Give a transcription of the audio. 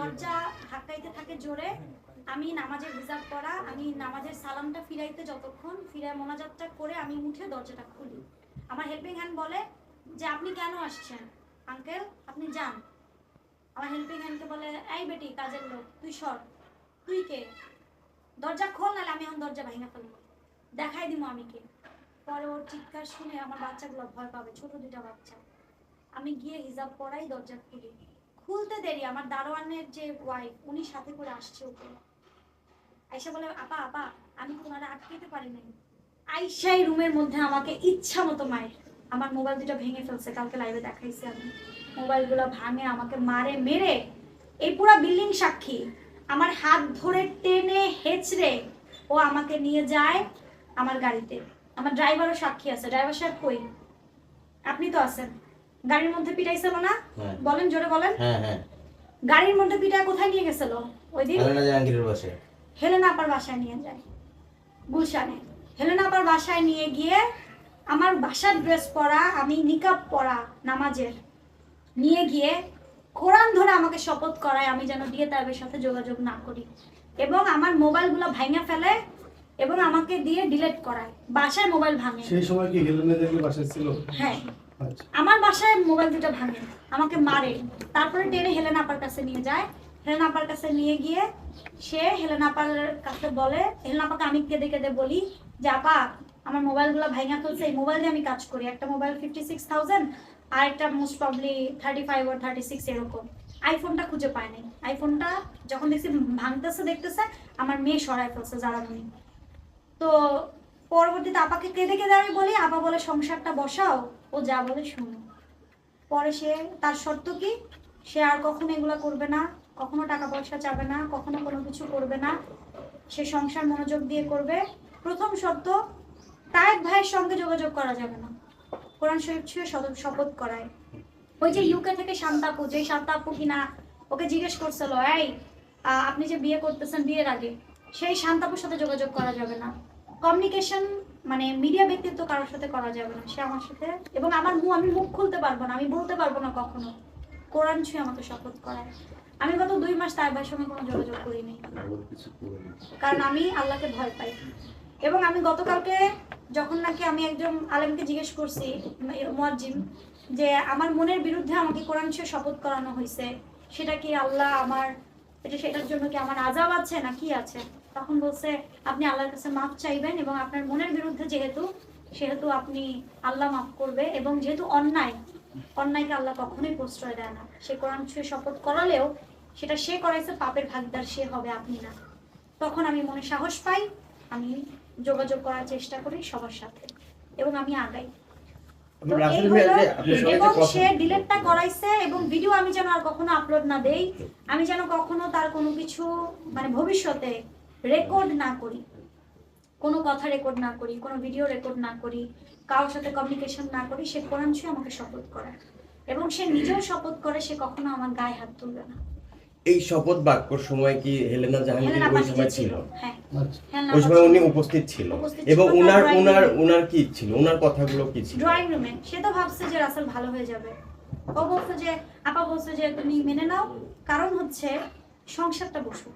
দরজা ধাক্কাইতে থাকে জোরে। আমি নামাজের হিসাব করা আমি নামাজের সালামটা ফিরাইতে যতক্ষণ, ফিরায় মোনাজাতটা করে আমি উঠে দরজাটা খুলি। আমার হেল্পিং হ্যান্ড বলে যে, আপনি কেন আসছেন? আঙ্কেল, আপনি যান। আমার হেল্পিং হ্যান্ডকে বলে, এই বেটি, কাজের লোক, তুই সর। তুই কে? দরজা খোল, নাহলে আমি এখন দরজা ভাঙা ফেলব দেখাই দিব আমি কে। পরে ওর চিৎকার শুনে আমার বাচ্চাগুলো ভয় পাবে, ছোট দুটা বাচ্চা। আমি গিয়ে হিজাব পরাই দরজা খুলি। খুলতে দেরি, আমার দারোয়ানের যে ওয়াইফ উনি সাথে করে আসছে উপরে আইসা বলে, আপা আপা, আমি তোমার আটকেতে পারি নাই। আইসাই রুমের মধ্যে আমাকে ইচ্ছা মতো মায়ের আমার মোবাইল দুটো ভেঙে ফেলছে, কালকে লাইভে দেখাইছি আমি। মোবাইলগুলো ভাঙে আমাকে মারে, মেরে। এই পুরা বিল্ডিং সাক্ষী। আমার হাত ধরে টেনে হেঁচড়ে ও আমাকে নিয়ে যায় আমার গাড়িতে। আমার ড্রাইভারও সাক্ষী আছে। ড্রাইভার সাহেব কই? আপনি তো আছেন। গাড়ির মধ্যে পিটাইছিল না? হ্যাঁ। বলেন জোরে বলেন। হ্যাঁ হ্যাঁ। গাড়ির মধ্যে পিটায় কোথায় নিয়ে গেছিল? ওই দিন? হেলেনা জাহাঙ্গীরের বসে হেলেনা আপার বাসায় নিয়ে যায়। গুলশানে। হেলেনা আপার বাসায় নিয়ে গিয়ে আমার বাসার ড্রেস পরা আমি নিকাব পরা নামাজের নিয়ে গিয়ে কোরআন ধরে আমাকে শপথ করায় আমি যেন দিয়ে তাদের সাথে যোগাযোগ না করি। এবং আমার মোবাইলগুলো ভাঙা ফেলে এবং আমাকে দিয়ে ডিলিট করায়। বাসায় মোবাইল ভাঙে। সেই সময় কি হেলেনা জাহাঙ্গীর বাসায় ছিল? হ্যাঁ। আমার বাসায় মোবাইল দুটো ভাঙে। আমাকে মারে। তারপরে টেনে হেলেন আপার কাছে নিয়ে যায়। হেলেন আপার কাছে নিয়ে গিয়ে সে হেলেন আপার কাছে বলে, হেলেন আপাকে আমি কেঁদে কেঁদে বলি, যে আপা, আমার মোবাইলগুলো ভাঙা ফেলছে এই মোবাইল দিয়ে আমি কাজ করি। একটা মোবাইল ফিফটি সিক্স থাউজেন্ড আর একটা most probably thirty five or thirty six এরকম। আইফোনটা খুঁজে পায় নাই। আইফোনটা যখন দেখছি ভাঙতেছে, দেখতেছে, আমার মেয়ে সরাই ফেলছে জারামনি তো পরবর্তীতে আপাকে কেঁদে কেঁদে আমি বলি, আপা বলে সংসারটা বসাও, ও যা বলে শুনো পরে সে, তার শর্ত কি? সে আর কখনো এগুলো করবে না, কখনো টাকা পয়সা চাবে না, কখনো কোনো কিছু করবে না। সে সংসার মনোযোগ দিয়ে করবে। প্রথম শর্ত তায়েক ভাইয়ের সঙ্গে যোগাযোগ করা যাবে না। কোরআন শরীফ ছুঁয়ে শপথ করায়। ওই যে ইউকে থেকে শান্তাপু যে শান্তাপু কিনা, ওকে জিজ্ঞেস করছিল এই আপনি যে বিয়ে করতেছেন বিয়ের আগে, সেই শান্তাপুর সাথে যোগাযোগ করা যাবে না। কমিউনিকেশন মানে মিডিয়া ব্যক্তিত্ব কারোর সাথে করা যাবে না। সে আমার সাথে এবং আমার মুখ আমি মুখ খুলতে পারব না, আমি বলতে পারব না কখনো। কোরআন ছুঁয়ে আমাকে শপথ করায়। আমি গত দুই মাস তার ভাইয়ের সঙ্গে কোনো যোগাযোগ করিনি। কারণ আমি আল্লাহকে ভয় পাই। এবং আমি গতকালকে যখন নাকি আমি একজন আলেমকে জিজ্ঞেস করছি মুয়াজ্জিম যে আমার মনের বিরুদ্ধে আমাকে কোরআন ছুঁয়ে শপথ করানো হয়েছে, সেটা কি আল্লাহ আমার এটা সেটার জন্য কি আমার আজাব আছে না কি আছে? তখন বলছে আপনি আল্লাহর কাছে মাফ চাইবেন এবং আপনার মনের বিরুদ্ধে যেহেতু সেহেতু আপনি আল্লাহ মাফ করবে এবং যেহেতু অন্যায় অন্যায়কে আল্লাহ কখনোই প্রশ্রয় দেয় না। সে কোরআন ছুঁয়ে শপথ করালেও সেটা সে করাইছে পাপের ভাগদার সে হবে আপনি না। তখন আমি মনে সাহস পাই আমি যোগাযোগ করার চেষ্টা করি সবার সাথে এবং আমি আগাই। এবং সে ডিলেটটা করাইছে এবং ভিডিও আমি যেন আর কখনো আপলোড না দেই আমি যেন কখনো তার কোনো কিছু মানে ভবিষ্যতে রেকর্ড না করি। কোনো কথা রেকর্ড না করি কোনো ভিডিও রেকর্ড না করি কারোর সাথে কমিউনিকেশন না করি সে কোরআন ছুঁয়ে আমাকে শপথ করে এবং সে নিজেও শপথ করে সে কখনো আমার গায়ে হাত তুলবে না। এই শপথ বাক্যর সময় কি হেলেনা জাহাঙ্গীর ওই সময় ছিল? হ্যাঁ। আচ্ছা। ওই সময় উনি উপস্থিত ছিল। এবং উনার উনার উনার কি ছিল? উনার কথাগুলো কি ছিল? ড্রয়িং রুমে সে তো ভাবছে যে রাসেল ভালো হয়ে যাবে। ও বলছে যে আপা বলছে যে তুমি মেনে নাও। কারণ হচ্ছে সংসারটা বসুক।